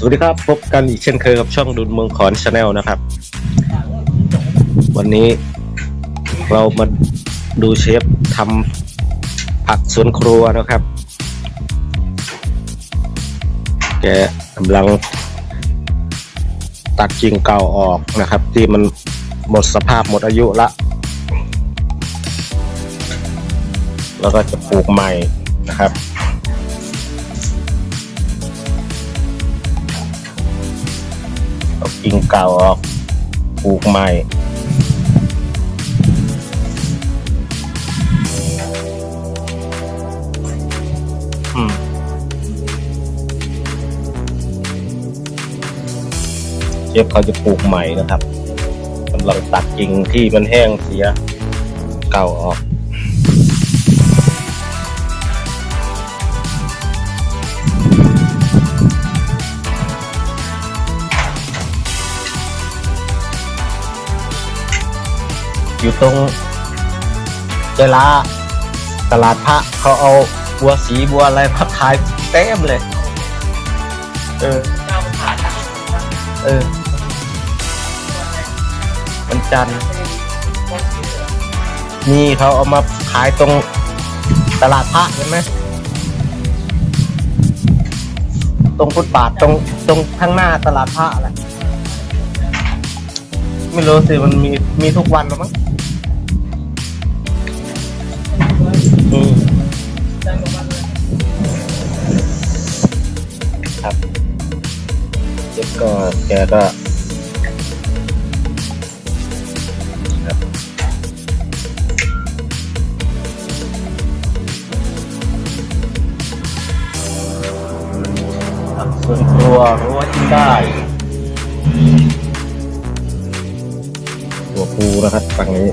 สวัสดีครับ พบกันอีกเช่นเคยกับช่องดุลเมืองขอนชาแนลนะครับ วันนี้เรามาดูเชฟทำผักสวนครัวนะครับ แกกำลังตัดกิ่งเก่าออกนะครับ ที่มันหมดสภาพหมดอายุละ แล้วก็จะปลูกใหม่นะครับ กิ่งเก่าออกปลูกใหม่อืมเชฟเขาจะปลูกใหม่นะครับกำลังตัดกิ่งที่มันแห้งเสีย เก่าออก อยู่ตรงเจลาตลาดพระเขาเอาบัวสีบัวอะไรมาขายเต็มเลย เออเออมันจันทร์นี่เขาเอามาขายตรงตลาดพระเห็นไหมตรงฟุตบาทตรงตรงข้างหน้าตลาดพระแหละไม่รู้สิมันมีมีทุกวันหรือมั้ง ก็แกก็ครับผักส่วนครัวรู้ว่ากินได้ ตัวปูนะครับฝั่งนี้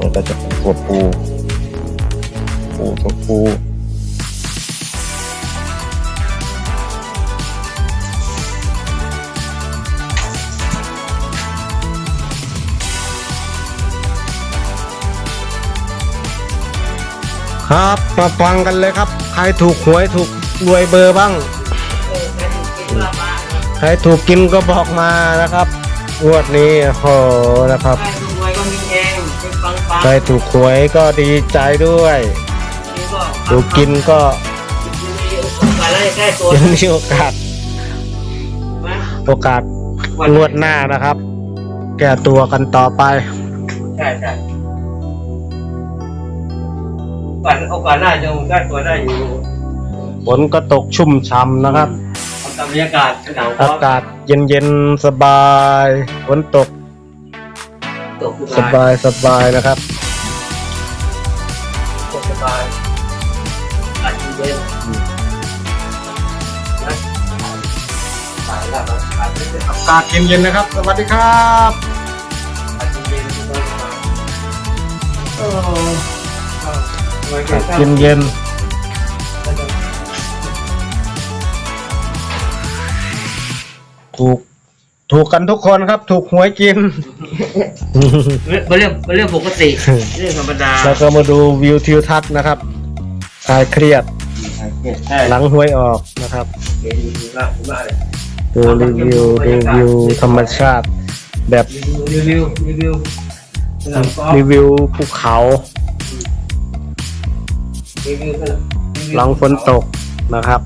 มันก็จะเป็นตัวปู ปูตัวปู ครับมาฟังกันเลยครับ ใครถูกหวยถูกรวยเบอร์บ้าง ใครถูกกินก็บอกมานะครับงวดนี้โหนะครับ ใครถูกหวยก็มีเองเป็นฟังฟังใครถูกหวยก็ดีใจด้วย ถูกกินก็ยังมีโอกาส โอกาสงวดหน้านะครับ แก้ตัวกันต่อไป ใช่ใช่ ก่อนโอกาสหน้าจะใกล้ตัวได้อยู่ฝนก็ตกชุ่มช่ำนะครับ ทำตามบรรยากาศหนาวอากาศเย็นๆสบายฝนตกตกสบายสบายนะครับ ตกสบายอากาศเย็นนะสายแล้วนะอากาศเย็นอากาศเย็นๆนะครับ สวัสดีครับอากาศเย็นสบายโอ้โหอากาศเย็นๆถูก ถูกกันทุกคนครับ ถูกหวยกิน เป็นเรื่องเป็นเรื่องปกติเรื่องธรรมดาแล้วก็มาดูวิวทิวทัศน์นะครับคลายเครียดใช่หลังหวยออกนะครับเห็นดีมากดีมากเลยดูรีวิวดูวิวธรรมชาติ แบบรีวิวรีวิวสนามกอล์ฟรีวิวภูเขา รีวิวสนามรีวิวหลังฝนตกนะครับ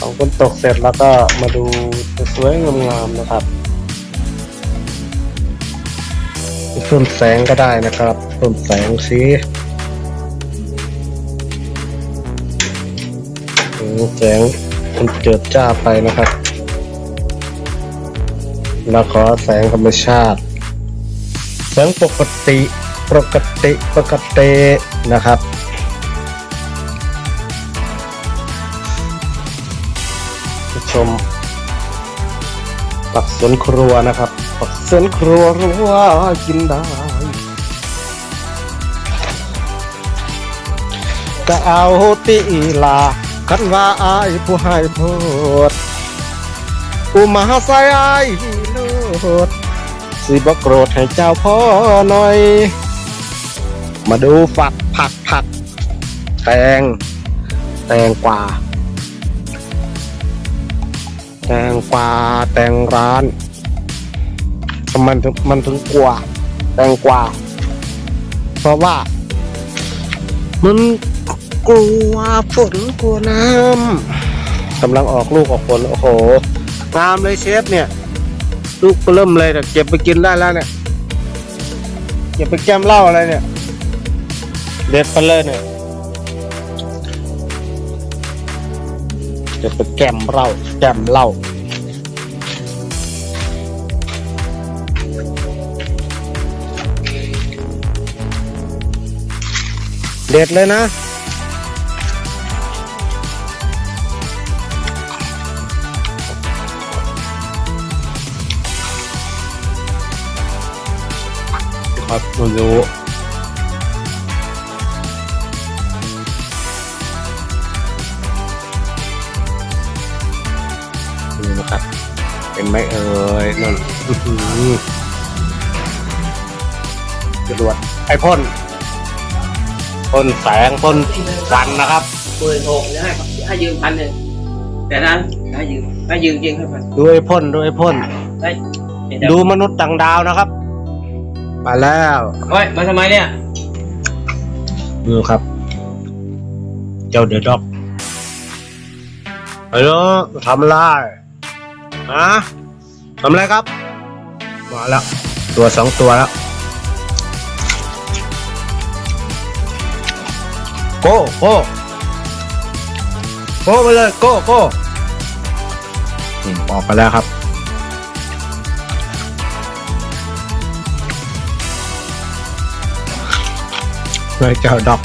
ลังฝนตกเสร็จแล้วก็มาดูสวยงามๆนะครับ เพิ่มแสงก็ได้นะครับ เพิ่มแสงสีแสงมันเจิดจ้าไปนะครับ แล้วขอแสงธรรมชาติ แสงปกติปกติปกตินะครับ ชม ปักสวนครัวนะครับ ปักสวนครัวรู้ว่ากินได้ก็เอาตีลาคันว่าอายผู้ให้โพดอุมาใส่อาย โลดสิบโกรธให้เจ้าพ่อหน่อย มาดูฝักผักผัก แตง แตงกวาแตงกวาแตงร้านมถึงมันถึงกลัวแตงกวาเพราะว่า มันกลัวฝนกลัวน้ำกำลังออกลูกออกผลโอ้โหงามเลยเชฟเนี่ย ลูกเริ่มเลยแต่เก็บไปกินได้แล้วเนี่ยเก็บไปแก้มเหล้าอะไรเนี่ยเด็ดไปเลยเนี่ยเก็บไปแก้มเหล้าแก้มเหล้าเด็ดเลยนะ ครับคุณรู้นี่นะครับเป็นไหมเอ่ยนั่นอื้อหือจรวดไอพ่นพ่นแสงพ่นควันนะครับหมื่นหกเนี่ยให้ให้ยืมพันหนึ่งแต่นั้นให้ยืมให้ยืมจริงให้พันดูไอพ่นดูไอพ่นได้เดี๋ยวดูมนุษย์ต่างดาวนะครับ มาแล้วเฮ้ยมาทำไมเนี่ยดูครับ เจ้าเดอะด็อกฮัลโหลทำอะไรนะทำอะไรครับ มาแล้ว ตัวสองตัวแล้ว โก้โก้โก้ไปเลย โก้โก้อืมออกไปแล้วครับ เฮ้ยเจ้าด็อก